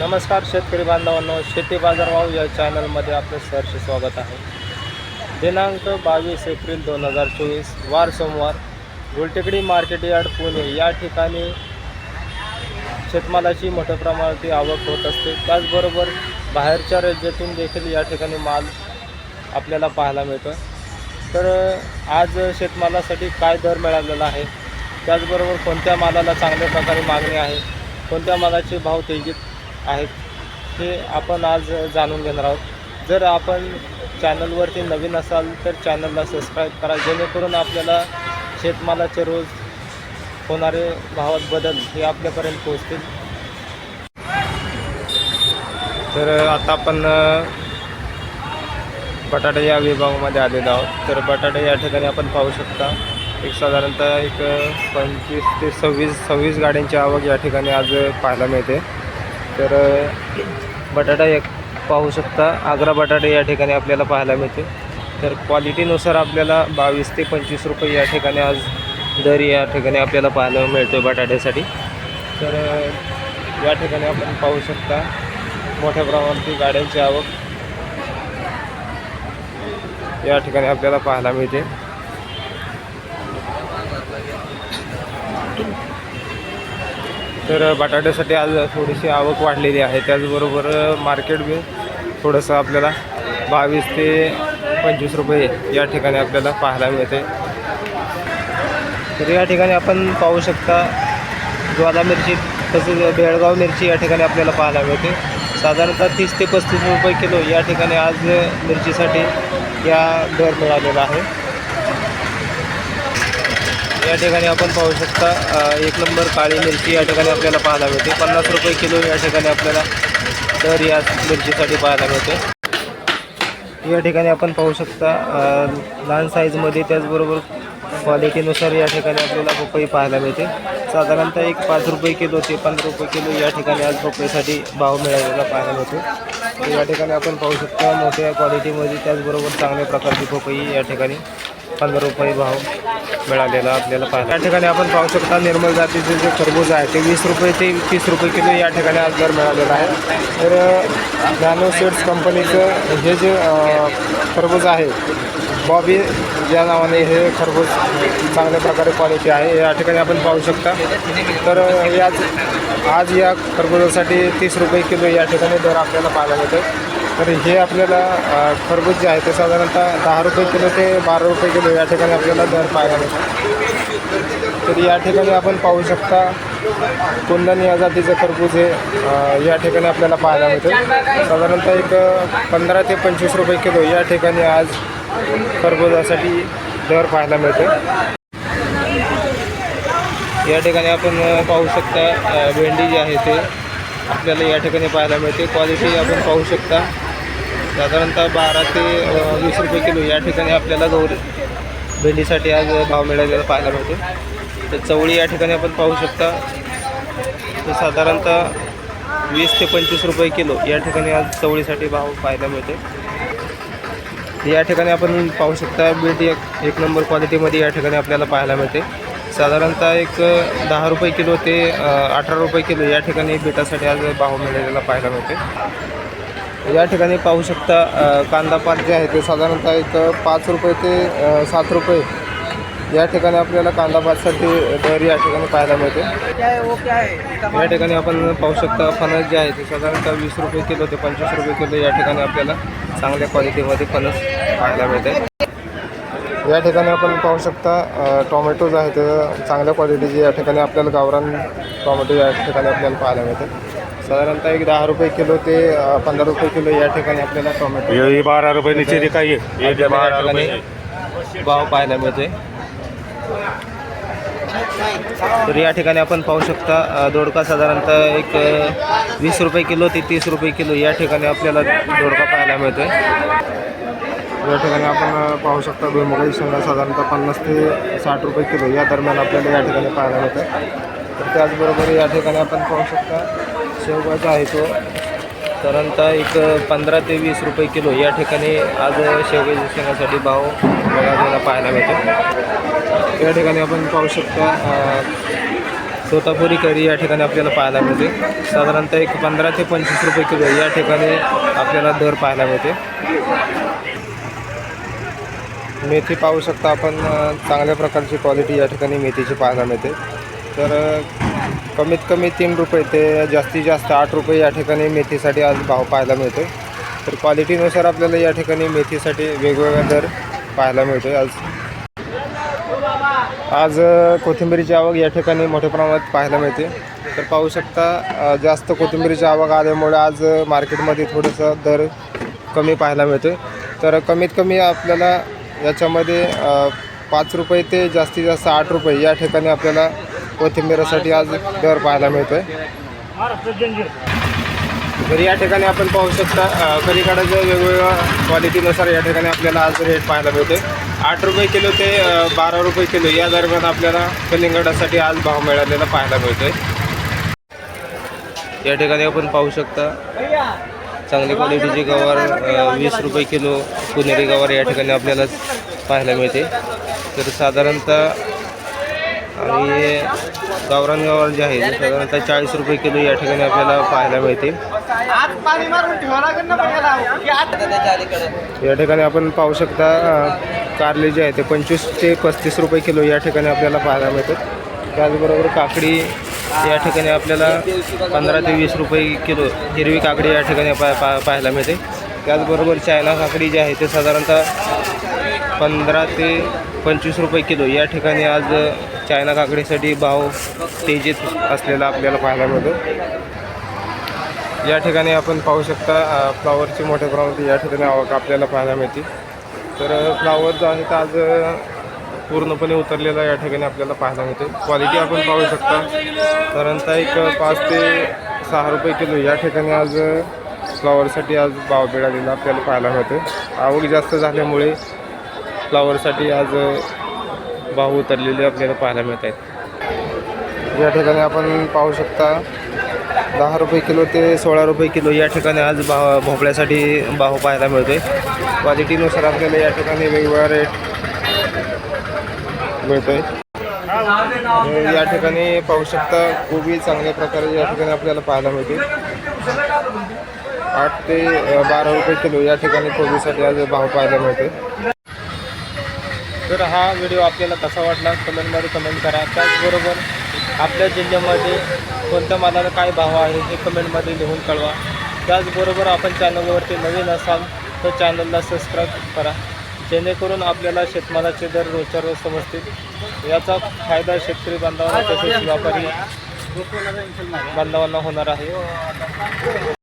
नमस्कार शेतकरी बांधवांनो शेती बाजारभाव या चॅनलमध्ये आपलं सहर्ष स्वागत आहे. दिनांक बावीस एप्रिल दोन हजार चोवीस वार सोमवार गुलटेकडी मार्केट यार्ड पुणे. या ठिकाणी शेतमालाची मोठ्या प्रमाणात आवक होत असते. त्याचबरोबर बाहेरच्या राज्यातून देखील या ठिकाणी माल आपल्याला पाहायला मिळतो. तर आज शेतमालासाठी काय दर मिळालेला आहे? त्याचबरोबर कोणत्या मालाला चांगल्या प्रकारे मागणी आहे? कोणत्या मालाचे भाव तेजीत आहेत हे आपण आज जाणून घेणार आहोत. जर आपण चॅनलवरती नवीन असाल तर चॅनलला सबस्क्राईब करा जेणेकरून आपल्याला शेतमालाचे रोज होणारे भावात बदल हे आपल्यापर्यंत पोहोचतील. तर आता आपण बटाटे बटाटा या विभागामध्ये आलेलो आहोत. तर बटाटा या ठिकाणी आपण पाहू शकता एक साधारणतः एक पंचवीस ते सव्वीस सव्वीस गाड्यांची आवक या ठिकाणी आज पाहायला मिळते. तर बटाटा एक पाहू शकता. आग्रा बटाटे या ठिकाणी आपल्याला पाहायला मिळते तर क्वालिटीनुसार आपल्याला बावीस ते पंचवीस रुपये या ठिकाणी आज दर या ठिकाणी आपल्याला पाहायला मिळतो बटाट्यासाठी. तर या ठिकाणी आपण पाहू शकता मोठ्या प्रमाणात गाड्यांची आवक या ठिकाणी आपल्याला पाहायला मिळते. तर बटाट्यासाठी आज थोडीशी आवक वाढलेली आहे. त्याचबरोबर मार्केट बी थोडंसं आपल्याला बावीस ते पंचवीस रुपये या ठिकाणी आपल्याला पाहायला मिळते. तर या ठिकाणी आपण पाहू शकता ज्वाला मिरची तसेच बेळगाव मिरची या ठिकाणी आपल्याला पाहायला मिळते. साधारणतः तीस ते पस्तीस रुपये किलो या ठिकाणी आज मिरचीसाठी या दर मिळालेला आहे. या ठिकाणी आपण पाहू शकता एक नंबर काळी मिरची या ठिकाणी आपल्याला पाहायला मिळते. पन्नास रुपये किलो या ठिकाणी आपल्याला दर या मिरचीसाठी पाहायला मिळते. या ठिकाणी आपण पाहू शकता लहान साईजमध्ये त्याचबरोबर क्वालिटीनुसार या ठिकाणी आपल्याला पपई पाहायला मिळते. साधारणतः एक पाच रुपये किलो ते पंधरा रुपये किलो या ठिकाणी आज पपईसाठी भाव मिळालेला पाहायला मिळतो. या ठिकाणी आपण पाहू शकता मोठ्या क्वालिटीमध्ये त्याचबरोबर चांगल्या प्रकारची पपई या ठिकाणी पंधरा रुपये भाव मिळालेला आपल्याला पाहिजे या ठिकाणी आपण पाहू शकता निर्मल जातीचे जे खरबूज आहे ते वीस रुपये ते तीस रुपये किलो या ठिकाणी आज दर मिळालेला आहे. तर नॅनो सीड्स कंपनीचं हे जे खरबूज आहे बॉबी या नावाने हे खरबूज चांगल्या प्रकारे क्वालिटी आहे. या ठिकाणी आपण पाहू शकता. तर याच आज या खरबुजासाठी तीस रुपये किलो या ठिकाणी दर आपल्याला पाहायला मिळतो तर हे आपल्याला खरबूज जे आहे ते साधारणतः दहा रुपये किलो ते बारा रुपये किलो या ठिकाणी आपल्याला दर पाहायला मिळतो तर या ठिकाणी आपण पाहू शकता कुंदन या जातीचं खरबूज हे या ठिकाणी आपल्याला पाहायला मिळते. साधारणतः एक पंधरा ते पंचवीस रुपये किलो या ठिकाणी आज खरबुजासाठी दर पाहायला मिळते. या ठिकाणी आपण पाहू शकता भेंडी जी आहे ते आपल्याला या ठिकाणी पाहायला मिळते. क्वालिटी आपण पाहू शकता. साधारणतः बारा ते वीस रुपये किलो या ठिकाणी आपल्याला गौरी भेंडीसाठी आज भाव मिळालेला पाहायला मिळतो. तर चवळी या ठिकाणी आपण पाहू शकता. तर साधारणतः वीस ते पंचवीस रुपये किलो या ठिकाणी आज चवळीसाठी भाव पाहायला मिळते. या ठिकाणी आपण पाहू शकता बीट एक एक नंबर क्वालिटीमध्ये या ठिकाणी आपल्याला पाहायला मिळते. साधारणतः एक दहा रुपये किलो ते अठरा रुपये किलो या ठिकाणी बीटासाठी आज भाव मिळालेला पाहायला मिळते. या ठिकाणी पाहू शकता कांदापात कांदा पात जे आहे ते साधारणतः एक पाच रुपये ते सात रुपये या ठिकाणी आपल्याला कांदा पातसाठी दर या ठिकाणी पाहायला मिळते. या ठिकाणी आपण पाहू शकता फणस जे आहे ते साधारणतः वीस रुपये किलो ते पंचवीस रुपये किलो या ठिकाणी आपल्याला चांगल्या क्वालिटीमध्ये फणस पाहायला मिळते. या ठिकाणी आपण पाहू शकता टोमॅटोज आहेत चांगल्या क्वालिटीचे या ठिकाणी आपल्याला गावरान टोमॅटो या ठिकाणी आपल्याला पाहायला मिळते. साधारणतः एक दहा रुपये किलो ते अ, पंधरा रुपये किलो या ठिकाणी आपल्याला टोमॅटो ये बारह रुपये नीचे दिखा ये ये रुपये ठिकाणी भाव पाहायला मिळते तर या ठिकाणी आपण पाहू शकता अ, दोडका साधारणतः एक अ, वीस रुपये किलो ते तीस रुपये किलो या ठिकाणी आपल्याला दोडका पाहायला मिळतोय. या ठिकाणी आपण अ, पाहू शकता भुईमुगाची शेंगा साधारणतः पन्नास ते साठ रुपये किलो या दरम्यान आपल्याला या ठिकाणी पाहायला मिळतं तर त्याचबरोबर या ठिकाणी आपण पाहू शकता शेवगाचा आहे तो. साधारणतः एक पंधरा ते वीस रुपये किलो. या ठिकाणी आज शेवगाच्या शेंगासाठी भाव मिळालेला पाहायला मिळतो या ठिकाणी आपण पाहू शकता तोतापुरी करी या ठिकाणी आपल्याला पाहायला मिळते. साधारणतः एक पंधरा ते पंचवीस रुपये किलो या ठिकाणी आपल्याला दर पाहायला मिळते. मेथी पाहू शकता आपण चांगल्या प्रकारची क्वालिटी या ठिकाणी मेथीची पाहायला मिळते. तर कमीत कमी तीन रुपये ते जास्तीत जास्त आठ रुपये या ठिकाणी मेथीसाठी आज भाव पाहायला मिळतो तर क्वालिटीनुसार आपल्याला या ठिकाणी मेथीसाठी वेगवेगळा दर पाहायला मिळतो आज आज कोथिंबीरीची आवक या ठिकाणी मोठ्या प्रमाणात पाहायला मिळते. तर पाहू शकता जास्त कोथिंबीरीची आवक आल्यामुळे आज मार्केटमध्ये थोडंसं दर कमी पाहायला मिळतो तर कमीत कमी आपल्याला याच्यामध्ये पाच रुपये ते जास्तीत जास्त आठ रुपये या ठिकाणी आपल्याला कोथिंबीरासाठी आज दर पाहायला मिळतो आहे तर या ठिकाणी आपण पाहू शकता अ, वेगवेगळ्या क्वालिटीनुसार या ठिकाणी आपल्याला आज रेट पाहायला मिळते आठ रुपये किलो ते बारा रुपये किलो या दरम्यान आपल्याला कलिंगडासाठी आज भाव मिळालेला पाहायला मिळतोय. या ठिकाणी आपण पाहू शकता चांगली क्वालिटीची गवार वीस रुपये किलो पुणेरी गवार या ठिकाणी आपल्याला पाहायला मिळते. तर साधारणतः आणि गावरान गवार जे आहे ते साधारणतः चाळीस रुपये किलो या ठिकाणी आपल्याला पाहायला मिळते या ठिकाणी आपण पाहू शकता कारले जे आहे ते पंचवीस ते पस्तीस रुपये किलो या ठिकाणी आपल्याला पाहायला मिळतात. त्याचबरोबर काकडी या ठिकाणी आपल्याला पंधरा ते वीस रुपये किलो हिरवी काकडी या ठिकाणी पा पा पाहायला मिळते. त्याचबरोबर चायना काकडी जी आहे ते साधारणतः पंधरा ते पंचवीस रुपये किलो या ठिकाणी आज चायना काकडीसाठी भाव तेजीत असलेला आपल्याला पाहायला मिळतो. या ठिकाणी आपण पाहू शकता अ, फ्लावरची मोठ्या प्रमाणात या ठिकाणी आवक आपल्याला पाहायला मिळते. तर फ्लावर जो आहे आज पूर्णपणे उतरलेला या ठिकाणी आपल्याला पाहायला मिळते. क्वालिटी आपण पाहू शकता. साधारणतः एक पाच ते सहा रुपये किलो या ठिकाणी आज फ्लावरसाठी आज भाव मिळालेला आपल्याला पाहायला मिळतो. आवक जास्त झाल्यामुळे फ्लावरसाठी आज भाव उतरलेले आपल्याला पाहायला मिळत आहेत. या ठिकाणी आपण पाहू शकता दहा रुपये किलो ते सोळा रुपये किलो या ठिकाणी आज भाव भोपळ्यासाठी भाव पाहायला मिळतोय. क्वालिटीनुसार आपल्याला या ठिकाणी वेगवेगळा रेट मिळतोय. आहे या ठिकाणी पाहू शकता कोबी चांगल्या प्रकारे या ठिकाणी आपल्याला पाहायला मिळते आठ ते बारा रुपये किलो या ठिकाणी कोबीसाठी आज भाव पाहायला मिळते तर हा व्हिडिओ आपल्याला कसा वाटला कमेंटमध्ये कमेंट करा. त्याचबरोबर आपल्या जिल्ह्यामध्ये कोणत्या मालाला काय भाव आहे हे कमेंटमध्ये लिहून कळवा. त्याचबरोबर आपण चॅनलवरती नवीन असाल तर चॅनलला सबस्क्राईब करा. जेणेकरून आपल्याला शेतमालाचे दर रोजच्या रोज समजतील. याचा फायदा शेतकरी बांधवांना तसेच व्यापारी बांधवांना होणार आहे.